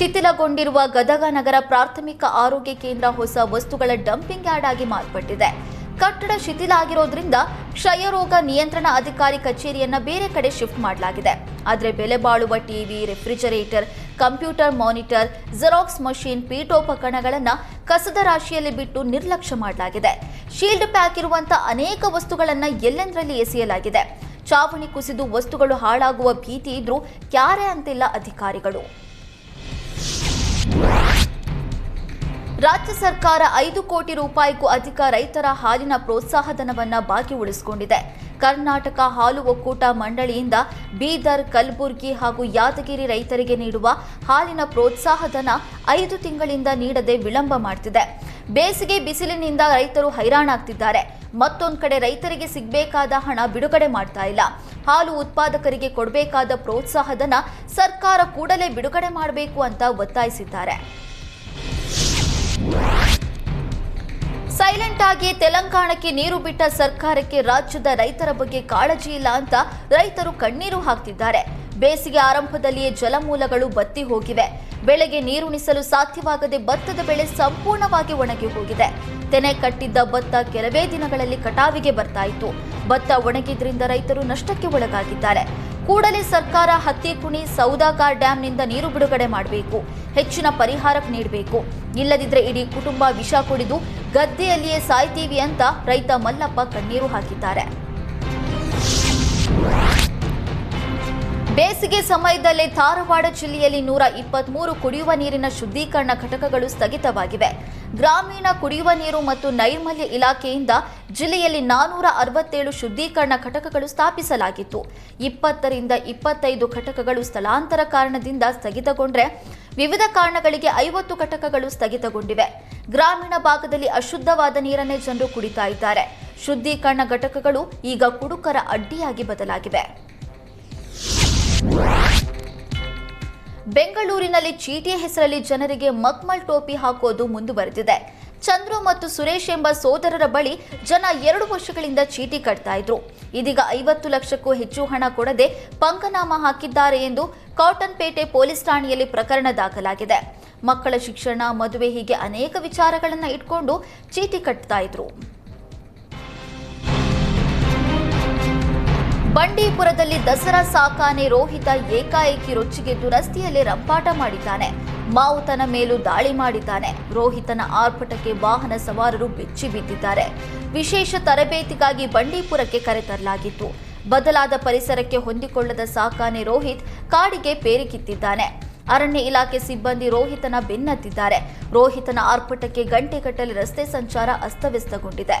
ಶಿಥಿಲಗೊಂಡಿರುವ ಗದಗ ನಗರ ಪ್ರಾಥಮಿಕ ಆರೋಗ್ಯ ಕೇಂದ್ರ ಹೊಸ ವಸ್ತುಗಳ ಡಂಪಿಂಗ್ ಯಾರ್ಡ್ ಆಗಿ ಮಾರ್ಪಟ್ಟಿದೆ. ಕಟ್ಟಡ ಶಿಥಿಲ ಆಗಿರೋದ್ರಿಂದ ಕ್ಷಯರೋಗ ನಿಯಂತ್ರಣ ಅಧಿಕಾರಿ ಕಚೇರಿಯನ್ನ ಬೇರೆ ಕಡೆ ಶಿಫ್ಟ್ ಮಾಡಲಾಗಿದೆ. ಆದರೆ ಬೆಲೆ ಬಾಳುವ TV, refrigerator, computer monitor, xerox machine, ಪೀಠೋಪಕರಣಗಳನ್ನ ಕಸದ ರಾಶಿಯಲ್ಲಿ ಬಿಟ್ಟು ನಿರ್ಲಕ್ಷ್ಯ ಮಾಡಲಾಗಿದೆ. ಶೀಲ್ಡ್ ಪ್ಯಾಕ್ ಇರುವಂತಹ ಅನೇಕ ವಸ್ತುಗಳನ್ನ ಎಲ್ಲೆಂದರಲ್ಲಿ ಎಸೆಯಲಾಗಿದೆ. ಚಾವಣಿ ಕುಸಿದು ವಸ್ತುಗಳು ಹಾಳಾಗುವ ಭೀತಿ ಇದ್ರೂ ಕ್ಯಾರೆ ಅಂತಿಲ್ಲ ಅಧಿಕಾರಿಗಳು. ರಾಜ್ಯ ಸರ್ಕಾರ ಐದು ಕೋಟಿ ರೂಪಾಯಿಗೂ ಅಧಿಕ ರೈತರ ಹಾಲಿನ ಪ್ರೋತ್ಸಾಹಧನವನ್ನು ಬಾಕಿ ಉಳಿಸಿಕೊಂಡಿದೆ ಕರ್ನಾಟಕ ಹಾಲು ಒಕ್ಕೂಟ ಮಂಡಳಿಯಿಂದ ಬೀದರ್, ಕಲಬುರಗಿ ಹಾಗೂ ಯಾದಗಿರಿ ರೈತರಿಗೆ ನೀಡುವ ಹಾಲಿನ ಪ್ರೋತ್ಸಾಹಧನ ಐದು ತಿಂಗಳಿಂದ ನೀಡದೆ ವಿಳಂಬ ಮಾಡ್ತಿದೆ. ಬೇಸಿಗೆ ಬಿಸಿಲಿನಿಂದ ರೈತರು ಹೈರಾಣಾಗ್ತಿದ್ದಾರೆ. ಮತ್ತೊಂದು ಕಡೆ ರೈತರಿಗೆ ಸಿಗಬೇಕಾದ ಹಣ ಬಿಡುಗಡೆ ಮಾಡ್ತಾ ಇಲ್ಲ. ಹಾಲು ಉತ್ಪಾದಕರಿಗೆ ಕೊಡಬೇಕಾದ ಪ್ರೋತ್ಸಾಹಧನ ಸರ್ಕಾರ ಕೂಡಲೇ ಬಿಡುಗಡೆ ಮಾಡಬೇಕು ಅಂತ ಒತ್ತಾಯಿಸಿದ್ದಾರೆ. ಸೈಲೆಂಟ್ ಆಗಿ ತೆಲಂಗಾಣಕ್ಕೆ ನೀರು ಬಿಟ್ಟ ಸರ್ಕಾರಕ್ಕೆ ರಾಜ್ಯದ ರೈತರ ಬಗ್ಗೆ ಕಾಳಜಿ ಇಲ್ಲ ಅಂತ ರೈತರು ಕಣ್ಣೀರು ಹಾಕ್ತಿದ್ದಾರೆ. ಬೇಸಿಗೆ ಆರಂಭದಲ್ಲಿಯೇ ಜಲಮೂಲಗಳು ಬತ್ತಿ ಹೋಗಿವೆ. ಬೆಳೆಗೆ ನೀರುಣಿಸಲು ಸಾಧ್ಯವಾಗದೆ ಭತ್ತದ ಬೆಳೆ ಸಂಪೂರ್ಣವಾಗಿ ಒಣಗಿ ಹೋಗಿದೆ. ತೆನೆ ಕಟ್ಟಿದ್ದ ಭತ್ತ ಕೆಲವೇ ದಿನಗಳಲ್ಲಿ ಕಟಾವಿಗೆ ಬರ್ತಾ ಇತ್ತು. ಭತ್ತ ಒಣಗಿದ್ರಿಂದ ರೈತರು ನಷ್ಟಕ್ಕೆ ಒಳಗಾಗಿದ್ದಾರೆ. ಕೂಡಲೇ ಸರ್ಕಾರ ಹತ್ತಿಕುಣಿ ಸೌದಾಗಾರ್ ಡ್ಯಾಂನಿಂದ ನೀರು ಬಿಡುಗಡೆ ಮಾಡಬೇಕು. ಹೆಚ್ಚಿನ ಪರಿಹಾರ ನೀಡಬೇಕು. ಇಲ್ಲದಿದ್ರೆ ಇಡೀ ಕುಟುಂಬ ವಿಷ ಕುಡಿದು ಗದ್ದೆಯಲ್ಲಿಯೇ ಸಾಯ್ತೀವಿ ಅಂತ ರೈತ ಮಲ್ಲಪ್ಪ ಕಣ್ಣೀರು ಹಾಕಿದ್ದಾರೆ. ಬೇಸಿಗೆ ಸಮಯದಲ್ಲಿ ಧಾರವಾಡ ಜಿಲ್ಲೆಯಲ್ಲಿ ನೂರ ಇಪ್ಪತ್ಮೂರು ಕುಡಿಯುವ ನೀರಿನ ಶುದ್ಧೀಕರಣ ಘಟಕಗಳು ಸ್ಥಗಿತವಾಗಿವೆ. ಗ್ರಾಮೀಣ ಕುಡಿಯುವ ನೀರು ಮತ್ತು ನೈರ್ಮಲ್ಯ ಇಲಾಖೆಯಿಂದ ಜಿಲ್ಲೆಯಲ್ಲಿ ನಾನೂರ ಅರವತ್ತೇಳು ಶುದ್ಧೀಕರಣ ಘಟಕಗಳು ಸ್ಥಾಪಿಸಲಾಗಿತ್ತು. ಇಪ್ಪತ್ತರಿಂದ ಇಪ್ಪತ್ತೈದು ಘಟಕಗಳು ಸ್ಥಳಾಂತರ ಕಾರಣದಿಂದ ಸ್ಥಗಿತಗೊಂಡ್ರೆ ವಿವಿಧ ಕಾರಣಗಳಿಗೆ ಐವತ್ತು ಘಟಕಗಳು ಸ್ಥಗಿತಗೊಂಡಿವೆ. ಗ್ರಾಮೀಣ ಭಾಗದಲ್ಲಿ ಅಶುದ್ಧವಾದ ನೀರನ್ನೇ ಜನರು ಕುಡಿತಾ ಇದ್ದಾರೆ. ಶುದ್ಧೀಕರಣ ಘಟಕಗಳು ಈಗ ಕುಡುಕರ ಅಡ್ಡಿಯಾಗಿ ಬದಲಾಗಿವೆ. ಬೆಂಗಳೂರಿನಲ್ಲಿ ಚೀಟಿಯ ಹೆಸರಲ್ಲಿ ಜನರಿಗೆ ಮಕ್ಮಲ್ ಟೋಪಿ ಹಾಕೋದು ಮುಂದುವರೆದಿದೆ. ಚಂದ್ರು ಮತ್ತು ಸುರೇಶ್ ಎಂಬ ಸೋದರರ ಬಳಿ ಜನ ಎರಡು ವರ್ಷಗಳಿಂದ ಚೀಟಿ ಕಟ್ತಾ ಇದ್ರು. ಇದೀಗ ಐವತ್ತು ಲಕ್ಷಕ್ಕೂ ಹೆಚ್ಚು ಹಣ ಕೊಡದೆ ಪಂಕನಾಮ ಹಾಕಿದ್ದಾರೆ ಎಂದು ಕಾಟನ್ಪೇಟೆ ಪೊಲೀಸ್ ಠಾಣೆಯಲ್ಲಿ ಪ್ರಕರಣ ದಾಖಲಾಗಿದೆ. ಮಕ್ಕಳ ಶಿಕ್ಷಣ, ಮದುವೆ ಹೀಗೆ ಅನೇಕ ವಿಚಾರಗಳನ್ನು ಇಟ್ಕೊಂಡು ಚೀಟಿ ಕಟ್ತಾ ಇದ್ರು. ಬಂಡೀಪುರದಲ್ಲಿ ದಸರಾ ಸಾಕಾನೆ ರೋಹಿತ ಏಕಾಏಕಿ ರೊಚ್ಚಿಗೆ ದುರಸ್ತಿಯಲ್ಲಿ ರಂಪಾಟ ಮಾಡಿದ್ದಾನೆ. ಮಾವುತನ ಮೇಲೂ ದಾಳಿ ಮಾಡಿದ್ದಾನೆ. ರೋಹಿತನ ಆರ್ಭಟಕ್ಕೆ ವಾಹನ ಸವಾರರು ಬೆಚ್ಚಿ ಬಿದ್ದಿದ್ದಾರೆ. ವಿಶೇಷ ತರಬೇತಿಗಾಗಿ ಬಂಡೀಪುರಕ್ಕೆ ಕರೆತರಲಾಗಿತ್ತು ಬದಲಾದ ಪರಿಸರಕ್ಕೆ ಹೊಂದಿಕೊಳ್ಳದ ಸಾಕಾನೆ ರೋಹಿತ್ ಕಾಡಿಗೆ ಪೇರಿಕಿತ್ತಿದ್ದಾನೆ ಅರಣ್ಯ ಇಲಾಖೆ ಸಿಬ್ಬಂದಿ ರೋಹಿತನ ಬೆನ್ನತ್ತಿದ್ದಾರೆ. ರೋಹಿತನ ಆರ್ಭಟಕ್ಕೆ ಗಂಟೆಗಟ್ಟಲೆ ರಸ್ತೆ ಸಂಚಾರ ಅಸ್ತವ್ಯಸ್ತಗೊಂಡಿದೆ.